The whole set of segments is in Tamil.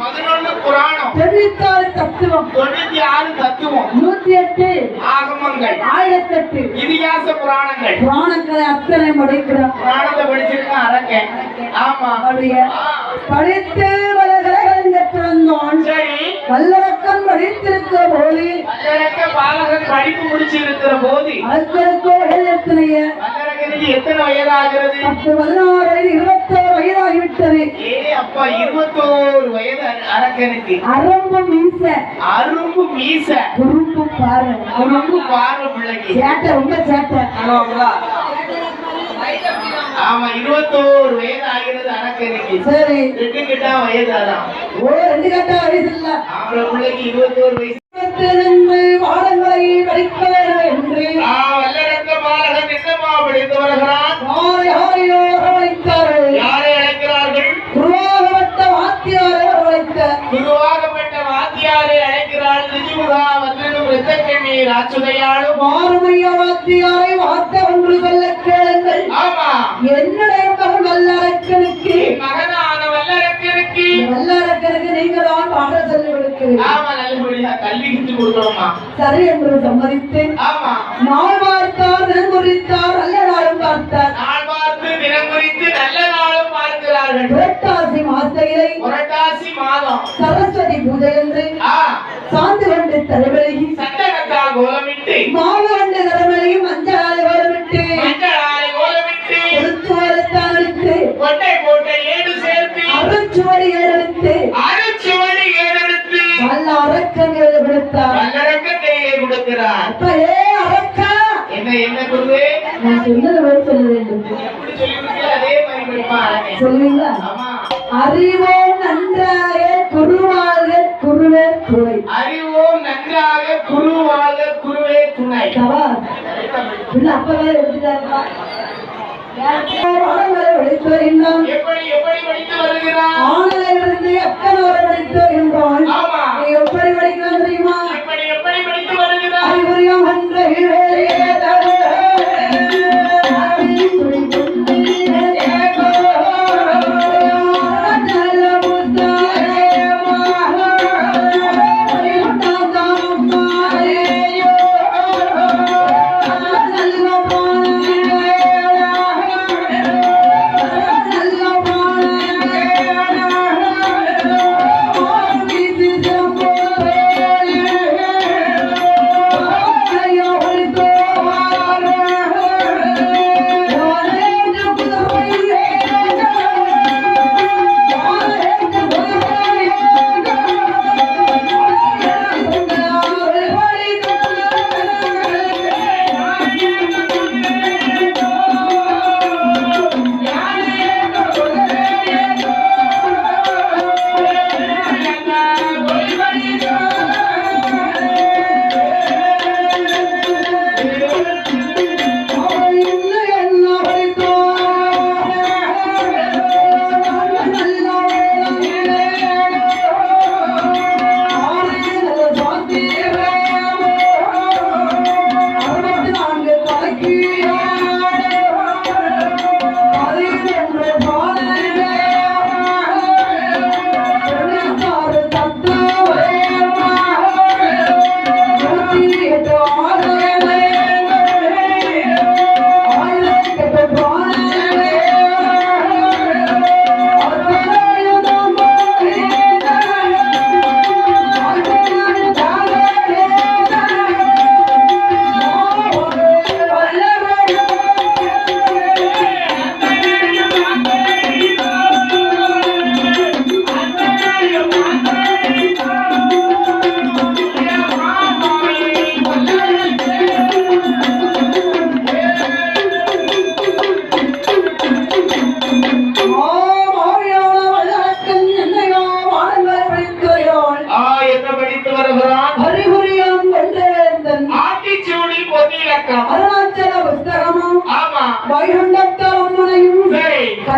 பதினொன்னு புராணம். தொண்ணூத்தாறு தத்துவம். தொண்ணூத்தி ஆறு தத்துவம். நூத்தி எட்டு ஆகமங்கள். ஆயிரத்தெட்டு இதிகாச புராணங்கள். புராணங்களை அத்தனை முடிக்கிறோம் புராணத்தை படிச்சிருக்கேன் அரக்கேன் ஆமா. அப்படிய? படித்து வந்தோன் சரி. வல்லரக்கன் படித்திருக்கிற போது. வல்லரக்க பாலகன் படிப்பு முடிச்சிருக்கிற போது. எத்தனைய? வல்லரகனுக்கு எத்தனை வயதாகிறது? பத்து பதினாறு இருபத்தோரு வயதாகிவிட்டது. அப்பா இருபத்தோரு வயது அர- அரக்கனுக்கு. அரம்பு மீச. அரும்பு மீச. குறும்பு பாரு அரும்பு பார்வை பிள்ளைக்கு. சேட்டை ரொம்ப சேட்டை. ஆமா இருபத்தோரு வயது ஆகிறது அரக்கனுக்கு. சரி. ரெண்டு கிட்டா வயது அதான். ஓ ரெண்டு கட்ட வயசு இல்ல. ஆம்பளை பிள்ளைக்கு இருபத்தோரு வயசு நின்று பாடங்களை படிக்க வேண்டும் என்று ஆ, வல்லரக்க பாலகன் என்னமா படித்து வருகிறான் யார் யாரையோ வரவழைத்தார்கள் யாரை அழைக்கிறார்கள் குருவாகப்பட்ட வாத்தியாரை வரவழைத்த குருவாகப்பட்ட வாத்தியாரை அழைக்கிறாள் நிஜமுகா இரத்தக்கண்ணி ராச்சுதையாளும் மாறுமைய வாத்தியாரை வார்த்தை ஒன்று சொல்ல கேளுங்கள். ஆமா. என்னுடைய மகன் வல்லரக்கனுக்கு. மகனான வல்லரக்கனுக்கு. வல்லரக்கனுக்கு நீங்க தான் பாடம் சொல்லி கொடுக்கிறீர்கள். ஆமா நல்லபடியா கல்வி கற்றுக் கொடுக்கணுமா சரி என்று சம்மதித்து ஆமா. நாள் பார்த்தார் தினம் குறித்தார் நல்ல நாளும் பார்த்தார் நாள் பார்த்து தினம் குறித்து நல்ல நாளும் பார்க்கிறார்கள் புரட்டாசி மாசையிலை புரட்டாசி மாதம் சரஸ்வதி பூஜை என்று சாந்து கொண்டு தலைவலகி சட்டகத்தால் கோலமிட்டு. மாவு கொண்டு தலைவலையும் மஞ்சளாலை வரவிட்டு மஞ்சளாலை கோலமிட்டு. எடுத்து கொட்டை போட்ட ஏடு சேர்த்து. அருச்சுவடி எடுத்து அரைச்சுவடி ஏறெடுத்து. நல்ல அரக்கங்கள் கொடுத்தார். வல்லரக்கத்தையே கொடுக்கிறார். அப்ப ஏ அரக்கா என்ன என்ன குருவே? நான் சொன்னது மாதிரி சொல்ல வேண்டும். எப்படி சொல்லிவிட்டு அதே மாதிரி படிப்பாங்க சொல்லுவீங்களா? ஆமா. அறிவோம் நன்றாக குருவாக குருவே குருவை அறிவோம் நன்றாக குருவாக குருவே துணை. இல்ல அப்பவே எடுத்துட்டாருப்பா ஆணங்களை படித்து எப்படி எப்படி படித்து வருகிறான்? ஆணலையிலிருந்து எத்தனை படித்து வருகின்றான்?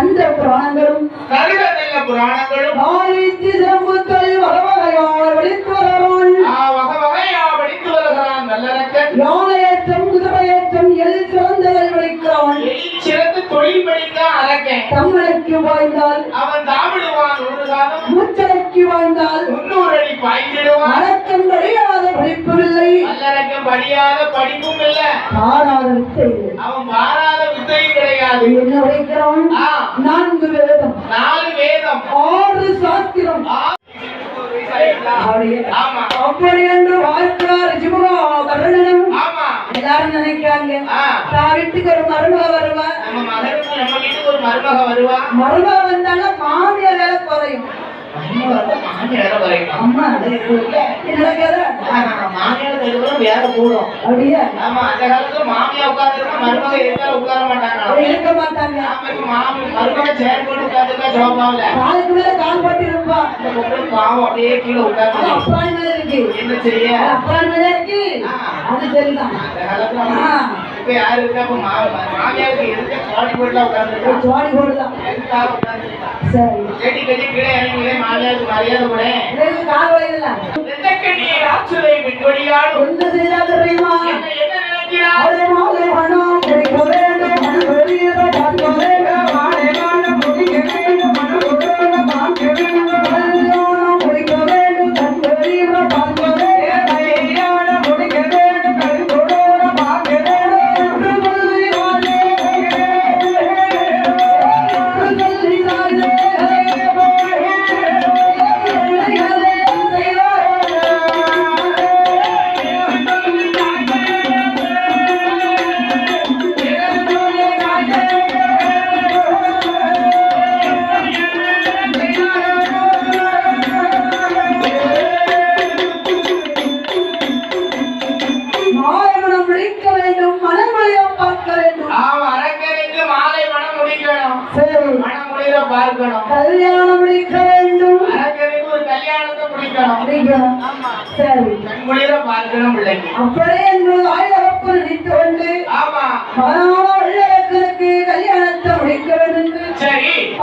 கந்த புராணங்களும் கருட நல்ல புராணங்களும் ஆதித்ய சிறம்புத்தல் வகவகையால் வெளித்துவரவன் ஆ வகை வகையா படித்து வருகிறான் நல்லரக்கன் யானையேற்றம் குதிரையேற்றம் எல் சிறந்தவள் விളിக்கிறான் எழில் சிறந்து தொழில் படிக்க அரக்கன் தங்களுக்கு வாய்ந்தால் அவன் தாமிடுவான் ஒரு காலம் மூச்சடைக்க நோக்கி வாழ்ந்தால் முன்னூறு அடி பாய்ந்திடுவான் வழக்கம் படியாத படிப்பில்லை நல்லடக்கம் படியாத படிப்பும் இல்ல இல்லை. அவன் வித்தையும் கிடையாது. என்ன உரைக்கிறோம் நான்கு வேதம். நாலு வேதம். ஆறு சாஸ்திரம். அப்படி என்று வாழ்க்கிறார் ஜிமுகா கருணனும் ஆமா. எல்லாரும் நினைக்கிறாங்க தான் வீட்டுக்கு ஒரு மருமக வருவா. நம்ம மகனுக்கு நம்ம வீட்டுக்கு ஒரு மருமக வருவா. மருமக வந்தாலும் மாமியார் வேலை குறையும். அப்படியே? ஆமா அந்த காலத்துல மாமியா உட்கார்ந்துருந்தா மருமக இருந்தாலும் உட்கார மாட்டாங்க அப்படி இருக்க மாட்டாங்க. ஆமாக்கு மாமி மருமக சேர் போட்டு உட்கார்ந்துருக்கா சோபாவில. காலுக்கு மேல கால் போட்டு இருப்பா. அந்த பொம்பளை பாவம் அப்படியே கீழே அது உட்கார்ந்து அப்பாடி மேல இருக்கு. என்ன செய்ய? மேல இருக்கு. அது சரிதான் அந்த காலத்துல ஆ. இப்ப யாரு இருக்கா? இப்ப மா- மாமியாருக்கு எதுக்கு சோடி போட்டுல உட்கார்ந்துருக்கா ஜோடி போடுதான் எதுக்காக உட்கார்ந்துருக்கா சரி. கட்டி கீழே மாமியாருக்கு மரியாதை கூட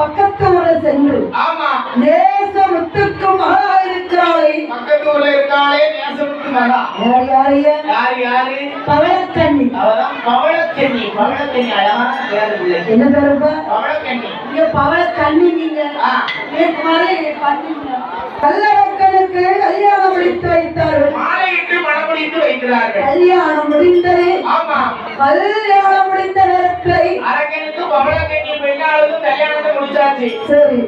ஊரை சென்று ஆமா. நேச முத்துக்கு மகளாக இருக்கிறாளை. பக்கத்து ஊர்ல இருக்காளே நேசமுத்து மகா யார் யாரைய யாரு? யாரு பவளக்கண்ணி. பவளக்கண்ணி. பவளக்கண்ணி அழகான பேரு என்ன பேருப்பா பவளக்கண்ணி. நீங்க பவளக்கண்ணி நீங்க. பண்ணீங்க கல்லடக்கனுக்கு கல்யாணம் முடித்து வைத்தார்கள். மாலையிட்டு மனம் முடித்து வைக்கிறார்கள். கல்யாணம் முடிந்தது. ஆமா. கல்யாணம் முடிந்த நேரத்தில் அரங்கனுக்கு பவளக்கண்ணி பெண்ணாளுக்கும் கல்யாணத்தை முடிச்சாச்சு. சரி.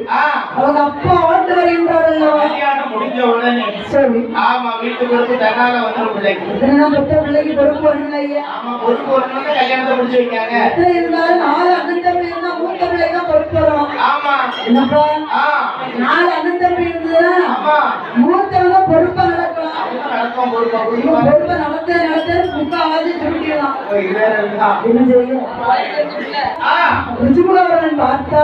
அவங்க அப்பா ஆண்டு வருகின்றார்கள் கல்யாணம் முடிஞ்ச உடனே சரி. ஆமா வீட்டு பொறுப்பு தன்னால வந்துடும் பிள்ளைக்கு. எத்தனை பெற்ற பிள்ளைக்கு பொறுப்பு ஆமா பொறுப்பு வரணும்னு கல்யாணத்தை முடிச்சு வைக்காங்க இருந்தாலும் நாலு அண்ணன் தம்பி இருந்தா மூத்த பிள்ளை தான் பொறுப்பு வரும். ஆமா. என்னப்பா? நாலு அண்ணன் தம்பி இருந்ததுன்னா மூத்தவங்க பொறுப்பா இவன் பொறுப்பா நடத்த நடத்த வேற இருக்கா? என்ன செய்யும் ரிஜுகுலவரன் பார்த்தா.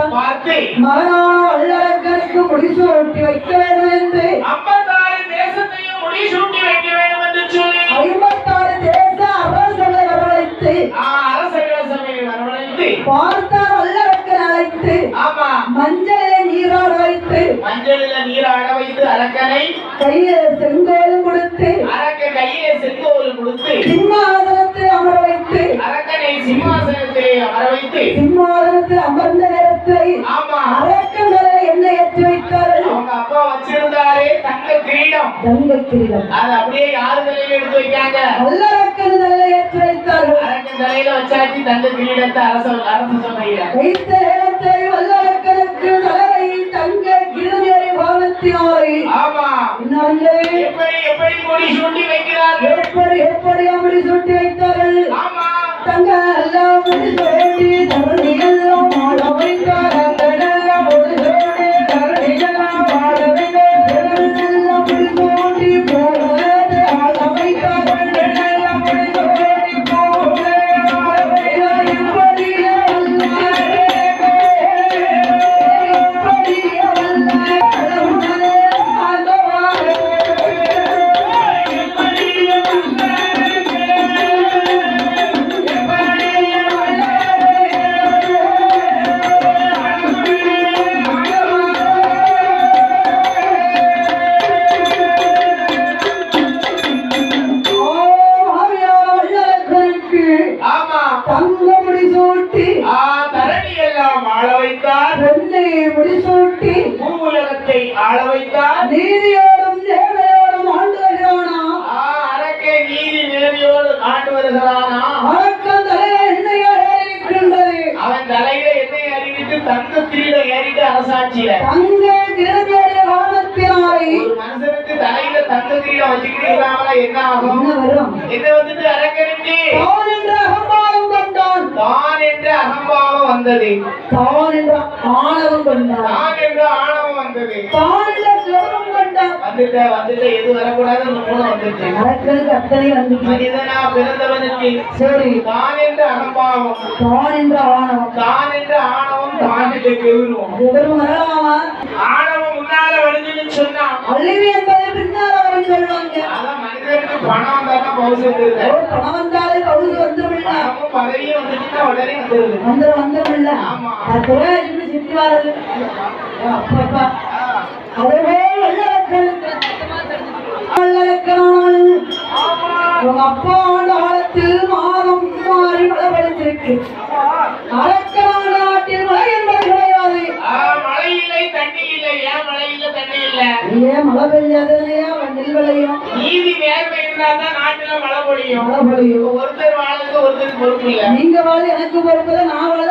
மகனான வல்லரக்கனுக்கு முடிசு ஒட்டி வைக்க வேண்டும் என்று. ஐம்பத்தாறு தேசத்தையும் முடி சூட்டி வைக்க வேண்டும் என்று சொல்லி. ஐம்பத்தாறு தேச அரசர்களை வரவழைத்து ஆ, அரசர்கள் சபையை வரவழைத்து. பார்த்தார் வல்லரக்கன் அழைத்து ஆமா. மஞ்சளை நீராட வைத்து மஞ்சளில நீர் அட வைத்து அரக்கனை கையில செங்கோலும் கொடுத்து அரக்க கையிலே செங்கோல் கொடுத்து சிம்மாசனத்தை அமர வைத்து அரக்கனை சிம்மாசனத்திலே அமர வைத்து சிம்மாசனத்தில் அமர்ந்த நேரத்தில் ஆமா. அரக்கங்களை என்ன ஏற்றி அவங்க அப்பா வச்சிருந்தாரே தங்க கிரீடம். தங்க கிரீடம். அது அப்படியே யாரு தலையில எடுத்து வைக்காங்க? வல்லரக்கன் தலையை ஏற்றி வைத்தார்கள். அரக்கன் தலையில வச்சாச்சு தங்க கிரீடத்தை அரச அரசு வைத்த இருந்தால் நீதியோடும் நேர்மையோடும் ஆண்டு வருகிறானா? அரக்கை நீதி நேர்மையோடு ஆண்டு வருகிறானா? அரக்கன் தலையில எண்ணெயோ இருக்கின்றது அவன் தலையில எண்ணெய் அறிவித்து தங்க திரீட ஏறிட்டு அரசாட்சியில. தங்க திரும்பிய காரணத்தினாலே ஒரு மனுஷனுக்கு தலையில தங்க கிரீடம் வச்சுக்கிட்டீங்களா என்ன ஆகும்? என்ன வரும்? இது வந்துட்டு அரக்கனுக்கு தான் என்ற அகம்பாவம் கொண்டான். தான் என்ற அகம்பாவம் வந்தது. தான் என்ற ஆணவம் கொண்டான் தான் என்ற ஆணவம் வந்தது தான் என்ற கர்வம் கொண்டான் வந்துட்ட வந்துட்ட எது வரக்கூடாது அந்த மூணு வந்துச்சு அரக்கனுக்கு அத்தனை வந்துச்சு. மனிதனா பிறந்தவனுக்கு சரி. தான் என்ற அகம்பாவம் தான் என்ற ஆணவம். தான் என்ற ஆணவம் தான் என்ற கெவுருவம் வரலாமா ஆணவம் முன்னால வருதுன்னு சொன்னா. அழிவு என்பதை பின்னால் அவர்கள் சொல்லுவாங்க அதான் மனிதனுக்கு பணம் ஓ, வந்துருது. பணம் வந்தாலே கவுது வந்துருமில்ல பதவியும் வந்துச்சுன்னா உடனே வந்துருது. வந்துடும் வந்துருமில்ல ஆமா. அதுவே இப்படி சுத்தி வர்றது. அப்பப்பா அதுவே வெள்ளலக்கன் வெள்ளலக்கனான் உங்க அப்பா ஆண்ட காலத்தில் மாதம் மாறி மழை படித்திருக்கு அரக்கனான நாட்டில் மழை என்பது கிடையாது. மழை இல்லை தண்ணி இல்லை ஏன் மழை இல்லை தண்ணி இல்லை ஏன் மழை பெய்யாதனையா நெல் விளையும். நீதி நேர்மை இருந்தா தான் நாட்டுல மழை பொழியும். மழை பொழியும் ஒருத்தர் வாழ்ந்து ஒருத்தர் பொறுப்பு இல்லை. நீங்க வாழ எனக்கு பொறுப்பு நான் வாழ